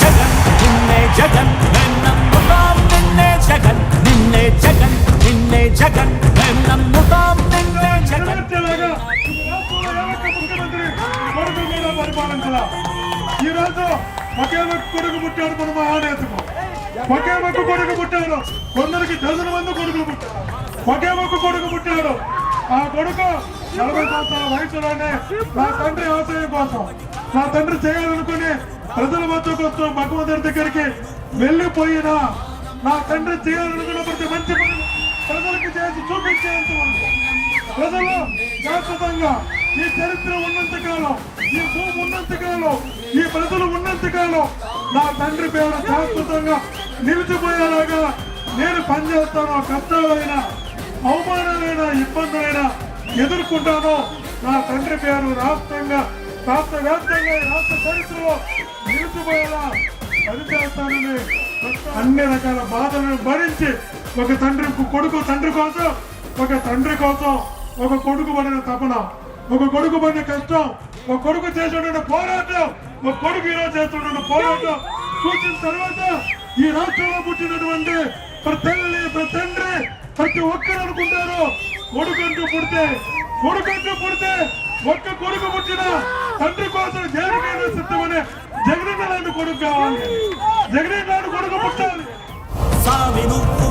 జగన్ నిన్నే జగన్ నమ్ముతాం నిన్నే జగన్ నిన్నే జగన్ నిన్నే జగన్ నమ్ముతాం నిన్నే జగన్. నెరవేర్చేలాగా పరిపాలించాల ఈ ఒకే ఒక్క కొడుకు పుట్టాడు మన మహానేతకు. ఒకే ఒక్క కొడుకు పుట్టాడు. కొందరికి డజన్ మంది కొడుకులు పుట్టారు. ఒకే ఒక్క కొడుకు పుట్టాడు. ఆ కొడుకు నలభై సంవత్సరాల వయసులోనే నా తండ్రి వ్యవసాయం కోసం నా తండ్రి చేయాలనుకునే ప్రజల మధ్య భగవంతుడి దగ్గరికి వెళ్ళిపోయినా నా తండ్రి చేయాలనుకున్న ప్రతి మంచి పని ప్రజలకు చేసి చూపించేంత ప్రజలు శాశ్వతంగా ఈ చరిత్ర ఉన్నంత కాలం ఈ భూమి ఉన్నంత కాలం ఈ ప్రజలు ఉన్నంత కాలం నా తండ్రి పేరు శాశ్వతంగా నిలిచిపోయేలాగా నేను పనిచేస్తాను కష్టాలైనా అవమానాలైనా ఇబ్బందులైనా ఎదుర్కొంటాను నా తండ్రి పేరు రాష్ట్రంగా రాష్ట్ర వ్యాప్తంగా రాష్ట్ర చరిత్రలో నిలిచిపోయేలా పనిచేస్తానని అన్ని రకాల బాధలను భరించి ఒక తండ్రి కొడుకు తండ్రి కోసం ఒక తండ్రి కోసం ఒక కొడుకు పడిన తపన ఒక కొడుకు పడిన కష్టం ఒక కొడుకు చేస్తున్న పోరాటం ఒక కొడుకు ఈరోజు చేస్తున్న పోరాటం చూసిన తర్వాత ఈ రాష్ట్రంలో పుట్టినటువంటి ప్రతి తల్లి ప్రతి తండ్రి ప్రతి ఒక్కరు అనుకుంటారు కొడుకంటూ పుడితే కొడుకంటూ పుడితే ఒక్క కొడుకు పుట్టిన తండ్రి కోసం దేనికైనా సిద్ధమనే జగన్ లాంటి కొడుకు కావాలి. జగన్ లాంటి కొడుకు పుట్టాలి. సావి నువ్వు.